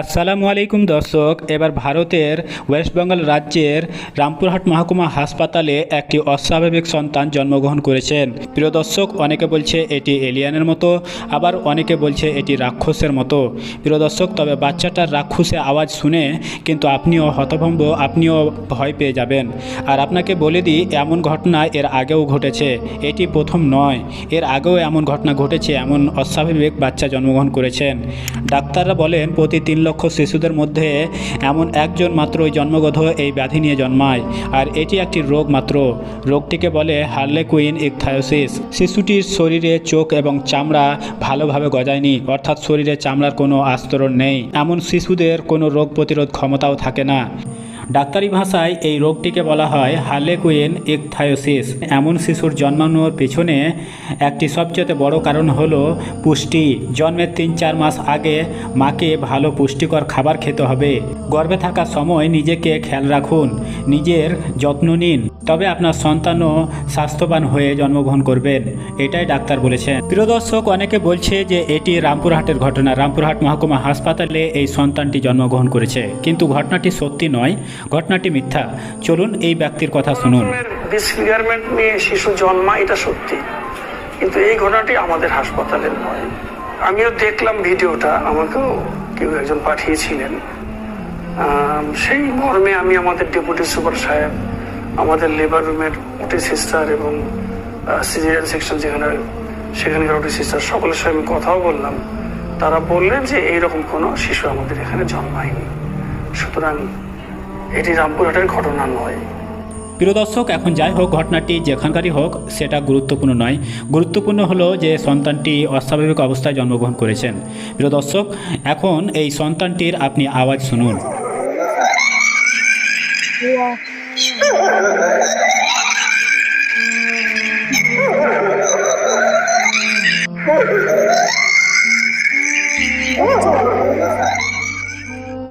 আসসালামু আলাইকুম দর্শক, এবার ভারতের ওয়েস্ট বেঙ্গল রাজ্যের রামপুরহাট মহকুমা হাসপাতালে একটি অস্বাভাবিক সন্তান জন্মগ্রহণ করেছেন। প্রিয় দর্শক, অনেকে বলছে এটি এলিয়ানের মতো, আবার অনেকে বলছে এটি রাক্ষসের মতো। প্রিয় দর্শক, তবে বাচ্চাটার রাক্ষসে আওয়াজ শুনে কিন্তু আপনিও হতভম্ব, আপনিও ভয় পেয়ে যাবেন। আর আপনাকে বলে দিই, এমন ঘটনা এর আগেও ঘটেছে। এটি প্রথম নয়, এর আগেও এমন ঘটনা ঘটেছে, এমন অস্বাভাবিক বাচ্চা জন্মগ্রহণ করেছেন। ডাক্তাররা বলেন, প্রতি তিন লক্ষ শিশুদের মধ্যে এমন একজন মাত্রই জন্মগত এই ব্যাধি নিয়ে জন্মায়, আর এটি একটি রোগ মাত্র। রোগটিকে বলে হার্লেকুইন ইকথায়োসিস। শিশুটির শরীরে চোখ এবং চামড়া ভালোভাবে গজায়নি, অর্থাৎ শরীরে চামড়ার কোনো আস্তরণ নেই। এমন শিশুদের কোনো রোগ প্রতিরোধ ক্ষমতাও থাকে না। ডাক্তারি ভাষায় এই রোগটিকে বলা হয় হার্লেকুইন ইকথায়োসিস। এমন শিশুর জন্মানোর পেছনে একটি সবচেয়ে বড় কারণ হলো পুষ্টি। জন্মের তিন চার মাস আগে মাকে ভালো পুষ্টিকর খাবার খেতে হবে। গর্ভে থাকার সময় নিজেকে খেয়াল রাখুন, নিজের যত্ন নিন। তবে আপনার সন্তানও স্বাস্থ্যবান হয়ে জন্মগ্রহণ করবেন, এটাই ডাক্তার বলেছেন। প্রিয় দর্শক, অনেকে বলছে যে এটি রামপুরহাটের ঘটনা। রামপুরহাট মহকুমা হাসপাতালে এই সন্তানটি জন্মগ্রহণ করেছে। কিন্তু ঘটনাটি সত্যি নয় ঘটনাটি মিথ্যা। চলুন এই ব্যক্তির কথা শুনুন। ডিসফিগারমেন্ট নিয়ে শিশু জন্মা এটা সত্যি। কিন্তু এই ঘটনাটি আমাদের হাসপাতালের নয়। আমিও দেখলাম ভিডিওটা, আমাকেও কেউ একজন পাঠিয়েছিলেন। সেই মর্মে আমি আমাদের ডেপুটি সুপার সাহেব, আমাদের লেবার রুমের ওটি সিস্টার এবং সিজিএল সেকশন যেখানে, সেখানকার ওটি সিস্টার সকলের সঙ্গে আমি কথাও বললাম। তারা বললেন যে এইরকম কোনো শিশু আমাদের এখানে জন্মায়নি। সুতরাং এটি রামপুরহাটের ঘটনা নয়। প্রিয় দর্শক এখন যাই হোক ঘটনাটি যেখানকারই হোক সেটা গুরুত্বপূর্ণ নয়। গুরুত্বপূর্ণ হলো যে সন্তানটি অস্বাভাবিক অবস্থায় জন্মগ্রহণ করেছেন। প্রিয় দর্শক এখন এই সন্তানটির আপনি আওয়াজ শুনুন।